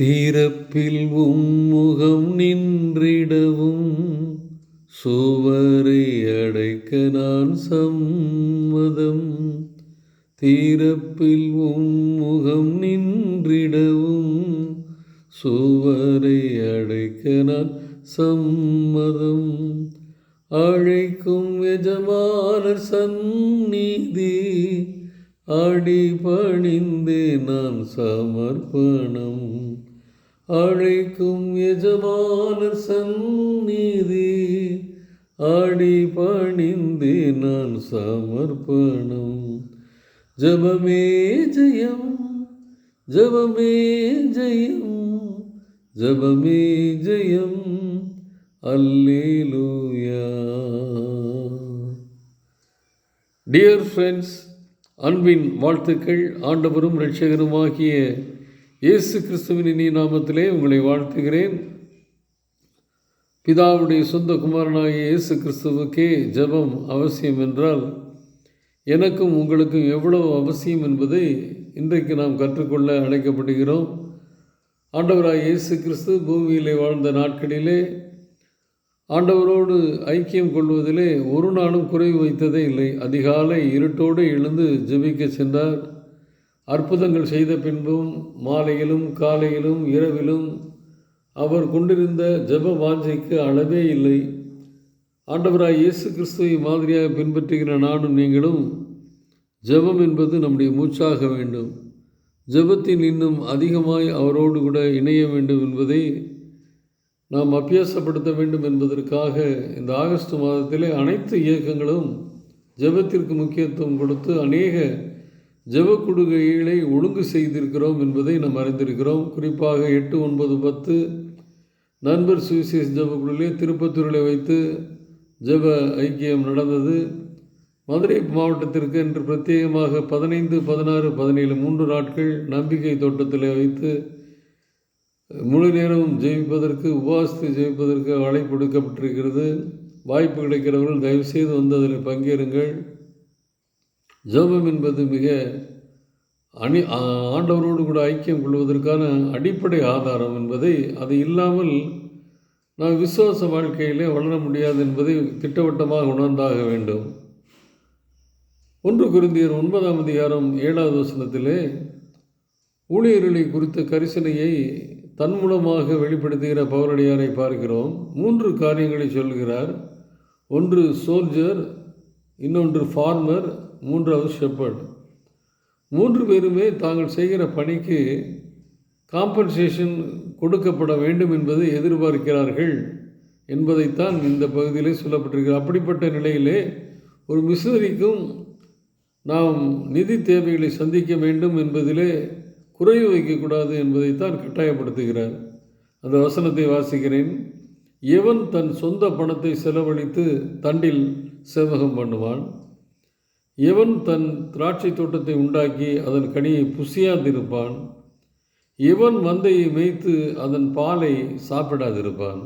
தீரப்பில் உம்முகம் நின்றிடவும் சுவரை அடைக்க நான் சம்மதம். தீரப்பில் உம்முகம் நின்றிடவும் சுவரை அடைக்க நான் சம்மதம். அழைக்கும் எஜமானர் சந்நிதி அடிபணிந்து நான் சமர்ப்பணம். அழைக்கும் எஜமானர் சந்நிதி ஆடி பணிந்து நான் சமர்ப்பணம். ஜபமே ஜெயம் ஜபமே ஜெயம் ஜபமே ஜெயம். அல்லேலூயா. டியர் ஃப்ரெண்ட்ஸ் அன்பின் வாழ்த்துக்கள். ஆண்டவரும் ரட்சகருமாகிய இயேசு கிறிஸ்துவின் இனிய நாமத்திலே உங்களை வாழ்த்துகிறேன். பிதாவுடைய சொந்த குமாரனாகிய இயேசு கிறிஸ்துவுக்கே ஜெபம் அவசியம் என்றால் எனக்கும் உங்களுக்கும் எவ்வளவு அவசியம் என்பதை இன்றைக்கு நாம் கற்றுக்கொள்ள அழைக்கப்படுகிறோம். ஆண்டவராக இயேசு கிறிஸ்து பூமியிலே வாழ்ந்த நாட்களிலே ஆண்டவரோடு ஐக்கியம் கொள்வதிலே ஒரு நாளும் குறைவு வைத்ததே இல்லை. அதிகாலை இருட்டோடு எழுந்து ஜெபிக்க சென்றார். அற்புதங்கள் செய்த பின்பும் மாலையிலும் காலையிலும் இரவிலும் அவர் கொண்டிருந்த ஜெப வாஞ்சைக்கு அளவே இல்லை. ஆண்டவராய் இயேசு கிறிஸ்துவை மாதிரியாக பின்பற்றுகிற நானும் நீங்களும் ஜெபம் என்பது நம்முடைய மூச்சாக வேண்டும். ஜெபத்தில் இன்னும் அதிகமாய் அவரோடு கூட இணைய வேண்டும் என்பதை நாம் அபியாசப்படுத்த வேண்டும் என்பதற்காக இந்த ஆகஸ்ட் மாதத்திலே அனைத்து இயக்கங்களும் ஜெபத்திற்கு முக்கியத்துவம் கொடுத்து அநேக ஜெப கொடுகைகளை ஒழுங்கு செய்திருக்கிறோம் என்பதை நாம் அறிந்திருக்கிறோம். குறிப்பாக எட்டு ஒன்பது பத்து நண்பர் சுவிசேஷ ஜபக்குழுவிலே திருப்பத்தூரில் வைத்து ஜெப ஐக்கியம் நடந்தது. மதுரை மாவட்டத்திற்கு என்று பிரத்யேகமாக பதினைந்து பதினாறு பதினேழு மூன்று நாட்கள் நம்பிக்கை தோட்டத்தில் வைத்து முழு நேரம் ஜெயிப்பதற்கு உபாசித்து ஜெயிப்பதற்கு அழைப்பு கொடுக்கப்பட்டிருக்கிறது வாய்ப்பு கிடைக்கிறவர்கள் தயவுசெய்து வந்து அதில் பங்கேறுங்கள். ஜெபம் என்பது மிக அணி ஆண்டவரோடு கூட ஐக்கியம் கொள்வதற்கான அடிப்படை ஆதாரம் என்பதை அது இல்லாமல் நாம் விசுவாச வாழ்க்கையிலே வளர முடியாது என்பதை திட்டவட்டமாக உணர்ந்தாக வேண்டும். ஒன்று குருந்தியர் ஒன்பதாம் அதிகாரம் ஏழாவது வசனத்திலே ஊழியர்களை குறித்த கரிசனையை தன் மூலமாக வெளிப்படுத்துகிற பவரடியாரை பார்க்கிறோம். மூன்று காரியங்களை சொல்கிறார். ஒன்று சோல்ஜர் இன்னொன்று ஃபார்மர் மூன்றாவது ஷெப்பர்டு மூன்று பேருமே தாங்கள் செய்கிற பணிக்கு காம்பன்சேஷன் கொடுக்கப்பட வேண்டும் என்பதை எதிர்பார்க்கிறார்கள் என்பதைத்தான் இந்த பகுதியிலே சொல்லப்பட்டிருக்கிறது. அப்படிப்பட்ட நிலையிலே ஒரு மிஷினரிக்கும் நாம் நிதி தேவைகளை சந்திக்க வேண்டும் என்பதிலே குறைவு வைக்கக்கூடாது என்பதைத்தான் கட்டாயப்படுத்துகிறார். அந்த வசனத்தை வாசிக்கிறேன். எவன் தன் சொந்த பணத்தை செலவழித்து தண்டில் செவகம் பண்ணுவான்? எவன் தன் திராட்சை தோட்டத்தை உண்டாக்கி அதன் கனியை புசியாதிருப்பான்? எவன் மந்தையை மேய்த்து அதன் பாலை சாப்பிடாதிருப்பான்?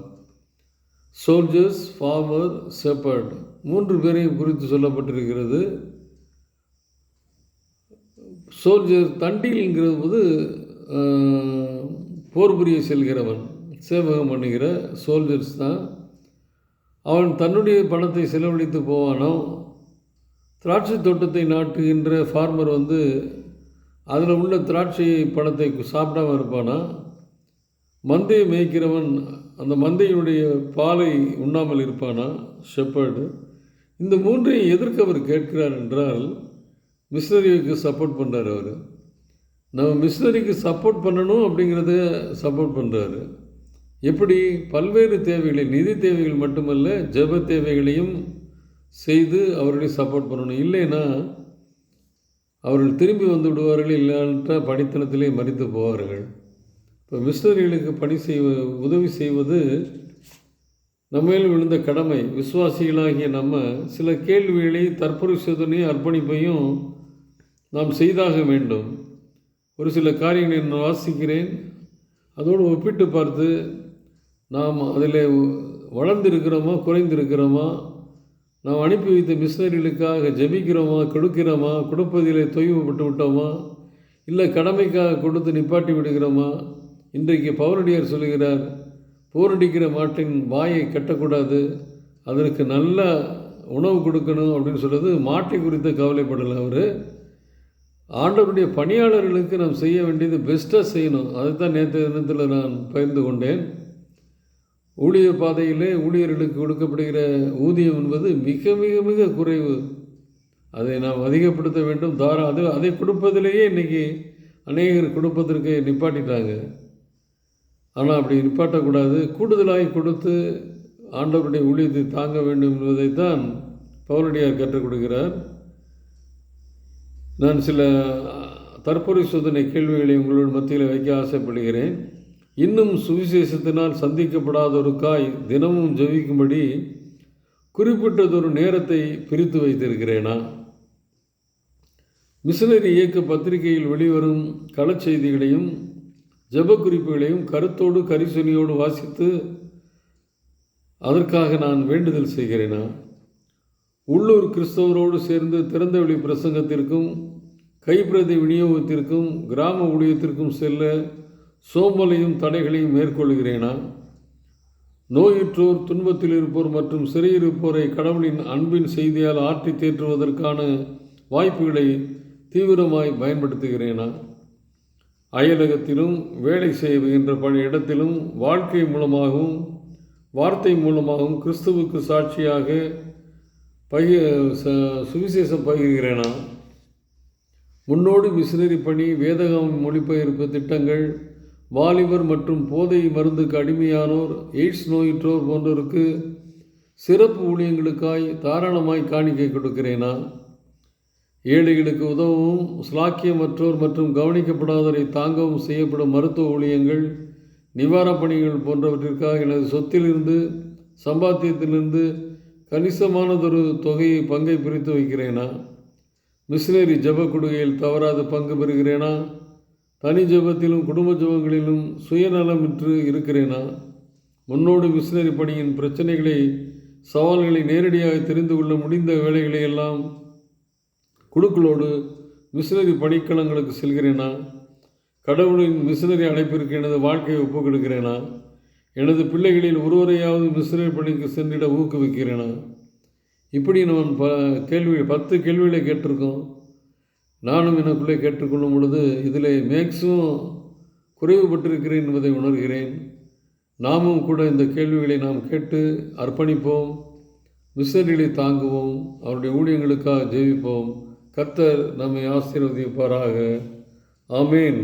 சோல்ஜர்ஸ் ஃபார்மர் செப்பர்ட் மூன்று பேரையும் குறித்து சொல்லப்பட்டிருக்கிறது. சோல்ஜர் தண்டில்ங்கிற போது போர் புரிய செல்கிறவன் சேவகம் பண்ணுகிற சோல்ஜர்ஸ் தான். அவன் தன்னுடைய பணத்தை செலவழித்து போவானோ? திராட்சை தோட்டத்தை நாட்டுகின்ற ஃபார்மர் வந்து அதில் உள்ள திராட்சை பழத்தை சாப்பிடாம இருப்பானா? மந்தையை மேய்க்கிறவன் அந்த மந்தையினுடைய பாலை உண்ணாமல் இருப்பானா? ஷெப்பர்டு இந்த மூன்றையும் எதிர்க்க அவர் கேட்கிறார் என்றால் மிஷினரிக்கு சப்போர்ட் பண்ணுறார் அவர். நம்ம மிஷினரிக்கு சப்போர்ட் பண்ணணும் அப்படிங்கிறத சப்போர்ட் பண்ணுறாரு எப்படி? பல்வேறு தேவைகளை நிதி தேவைகள் மட்டுமல்ல ஜப தேவைகளையும் செய்து அவர்களை சப்போர்ட் பண்ணணும். இல்லைன்னா அவர்கள் திரும்பி வந்து விடுவார்கள் இல்லாட்ட படித்தனத்திலே மறித்து போவார்கள். இப்போ மிஷினரிகளுக்கு பணி செய்வ உதவி செய்வது நம்மையில் விழுந்த கடமை. விசுவாசிகளாகிய நம்ம சில கேள்விகளை தற்பரிசோதனையும் அர்ப்பணிப்பையும் நாம் செய்தாக வேண்டும். ஒரு சில காரியங்களை நான் வாசிக்கிறேன். அதோடு ஒப்பிட்டு பார்த்து நாம் அதில் வளர்ந்திருக்கிறோமா குறைந்திருக்கிறோமா நாம் அனுப்பி வைத்த மிஷினரிகளுக்காக ஜபிக்கிறோமா கொடுக்கிறோமா கொடுப்பதிலே தொய்வுபட்டு விட்டோமா? இல்லை கடமைக்காக கொடுத்து நிப்பாட்டி விடுகிறோமா? இன்றைக்கு பவுரடியார் சொல்லுகிறார் போரடிக்கிற மாட்டின் வாயை கட்டக்கூடாது அதற்கு நல்ல உணவு கொடுக்கணும் அப்படின்னு சொல்கிறது மாட்டை குறித்து கவலைப்படலை அவர். ஆண்டவருடைய பணியாளர்களுக்கு நாம் செய்ய வேண்டியது பெஸ்ட்டாக செய்யணும். அதைத்தான் நேற்று தினத்தில் நான் பகிர்ந்து கொண்டேன். ஊழிய பாதையிலே ஊழியர்களுக்கு கொடுக்கப்படுகிற ஊதியம் என்பது மிக மிக மிக குறைவு. அதை நாம் அதிகப்படுத்த வேண்டும். தாரா அது அதை கொடுப்பதிலேயே இன்றைக்கி அநேகர் கொடுப்பதற்கு நிப்பாட்டிட்டாங்க. ஆனால் அப்படி நிப்பாட்டக்கூடாது. கூடுதலாக கொடுத்து ஆண்டவருடைய ஊழியத்தை தாங்க வேண்டும் என்பதைத்தான் பவுலடியார் கற்றுக் கொடுக்கிறார் நான் சில தற்பொருள் சோதனை கேள்விகளை உங்களோட மத்தியில் வைக்க ஆசைப்படுகிறேன். இன்னும் சுவிசேஷத்தினால் சந்திக்கப்படாதொருக்காய் தினமும் ஜெபிக்கும்படி குறிப்பிட்டதொரு நேரத்தை பிரித்து வைத்திருக்கிறேனா? மிஷினரி இயக்க பத்திரிகையில் வெளிவரும் களச்செய்திகளையும் ஜெப குறிப்புகளையும் கருத்தோடு கரிசொலியோடு வாசித்து அதற்காக நான் வேண்டுதல் செய்கிறேனா? உள்ளூர் கிறிஸ்தவரோடு சேர்ந்து திறந்தவெளி பிரசங்கத்திற்கும் கைப்பிரதி விநியோகத்திற்கும் கிராம ஊழியத்திற்கும் செல்ல சோம்பலையும் தடைகளையும் மேற்கொள்கிறேனா நோயுற்றோர் துன்பத்தில் இருப்போர் மற்றும் சிறையிருப்போரை கடவுளின் அன்பின் செய்தியால் ஆற்றி தேற்றுவதற்கான வாய்ப்புகளை தீவிரமாய் பயன்படுத்துகிறேனா? அயலகத்திலும் வேலை செய்கின்ற பல இடத்திலும் வாழ்க்கை மூலமாகவும் வார்த்தை மூலமாகவும் கிறிஸ்துவுக்கு சாட்சியாக பகி ச- சுவிசேஷம் பகிர்கிறேனா? முன்னோடி மிஷினரி பணி வேதகம் மொழிபெயர்ப்பு திட்டங்கள் வாலிபர் மற்றும் போதை மருந்துக்கு அடிமையானோர் எய்ட்ஸ் நோயுற்றோர் போன்றோருக்கு சிறப்பு ஊழியங்களுக்காய் தாராளமாய் காணிக்கை கொடுக்கிறேனா? ஏழைகளுக்கு உதவவும் ஸ்லாக்கியமற்றோர் மற்றும் கவனிக்கப்படாதவரை தாங்கவும் செய்யப்படும் மருத்துவ ஊழியங்கள் நிவாரணப் பணிகள் போன்றவற்றிற்காக எனது சொத்திலிருந்து சம்பாத்தியத்திலிருந்து கணிசமானதொரு தொகையை பங்கை பிரித்து வைக்கிறேனா? மிஷினரி ஜப கொடுகையில் தவறாத பங்கு பெறுகிறேனா? தனி ஜெபத்திலும் குடும்ப ஜெபங்களிலும் சுயநலமிற்று இருக்கிறேனா? முன்னோடு மிஷினரி பணியின் பிரச்சனைகளை சவால்களை நேரடியாக தெரிந்து கொள்ள முடிந்த வேலைகளை எல்லாம் குழுக்களோடு மிஷினரி பணிக்களங்களுக்கு செல்கிறேனா? கடவுளின் மிஷினரி அழைப்பிற்கு எனது வாழ்க்கையை ஒப்புக்கொடுக்கிறேனா? எனது பிள்ளைகளில் ஒருவரையாவது மிஷினரி பணிக்கு சென்றிட ஊக்குவிக்கிறேனா? இப்படி நம்ம ப கேள்வி பத்து கேள்விகளை கேட்டிருக்கோம். நானும் எனக்குள்ளே கேட்டுக்கொள்ளும் பொழுது இதில் மேக்ஸும் குறைவுபட்டிருக்கிறேன் என்பதை உணர்கிறேன். நாமும் கூட இந்த கேள்விகளை நாம் கேட்டு அர்ப்பணிப்போம் மிஷனரிகளை தாங்குவோம் அவருடைய ஊழியங்களுக்காக ஜெயிப்போம். கர்த்தர் நம்மை ஆசீர்வதிப்பாராக. ஆமேன்.